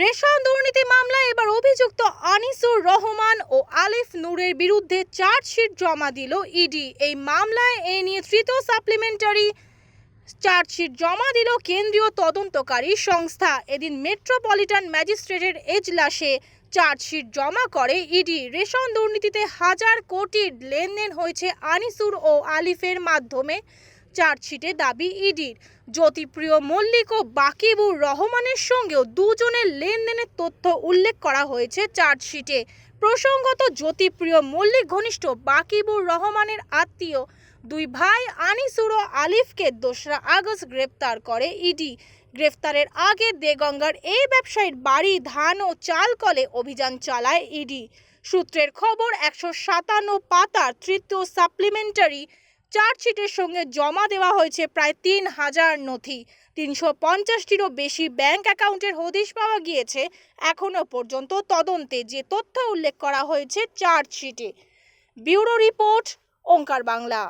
Ration দুর্নীতি মামলায় এবার অভিযুক্ত আনিসুর রহমান ও আলিফ নূরের বিরুদ্ধে চার্জশিট জমা দিল ইডি। এই মামলায় এ নিয়ে তৃতীয় সাপ্লিমেন্টারি চার্জশিট জমা দিল কেন্দ্রীয় তদন্তকারী সংস্থা। এদিন মেট্রোপলিটন ম্যাজিস্ট্রেটের এজলাসে চার্জশিট জমা করে ইডি। রেশন দুর্নীতিতে হাজার কোটির লেনদেন হয়েছে আনিসুর ও আলিফের মাধ্যমে। চার্জশিটে দাবি ইডির। জ্যোতিপ্রিয় মল্লিক ও বাকিবুর রহমানের সঙ্গেও দুজনের লেনদেনের তথ্য উল্লেখ করা হয়েছে চার্জশিটে। প্রসঙ্গত, জ্যোতিপ্রিয় মল্লিক ঘনিষ্ঠ বাকিবুর রহমানের আত্মীয় দুই ভাই আনিসুর ও আলিফকে দোসরা আগস্ট গ্রেপ্তার করে ইডি। গ্রেফতারের আগে দেগঙ্গার এই ব্যবসায়ীর বাড়ি, ধান ও চাল কলে অভিযান চালায় ইডি। সূত্রের খবর, একশো সাতান্ন পাতার তৃতীয় সাপ্লিমেন্টারি চার্জশিটের সঙ্গে জমা দেওয়া হয়েছে প্রায় তিন হাজার নথি। তিনশো পঞ্চাশটিরও বেশি ব্যাংক অ্যাকাউন্টের হদিশ পাওয়া গিয়েছে এখনও পর্যন্ত তদন্তে, যে তথ্য উল্লেখ করা হয়েছে চার্জশিটে। Bureau report, Onkar Bangla.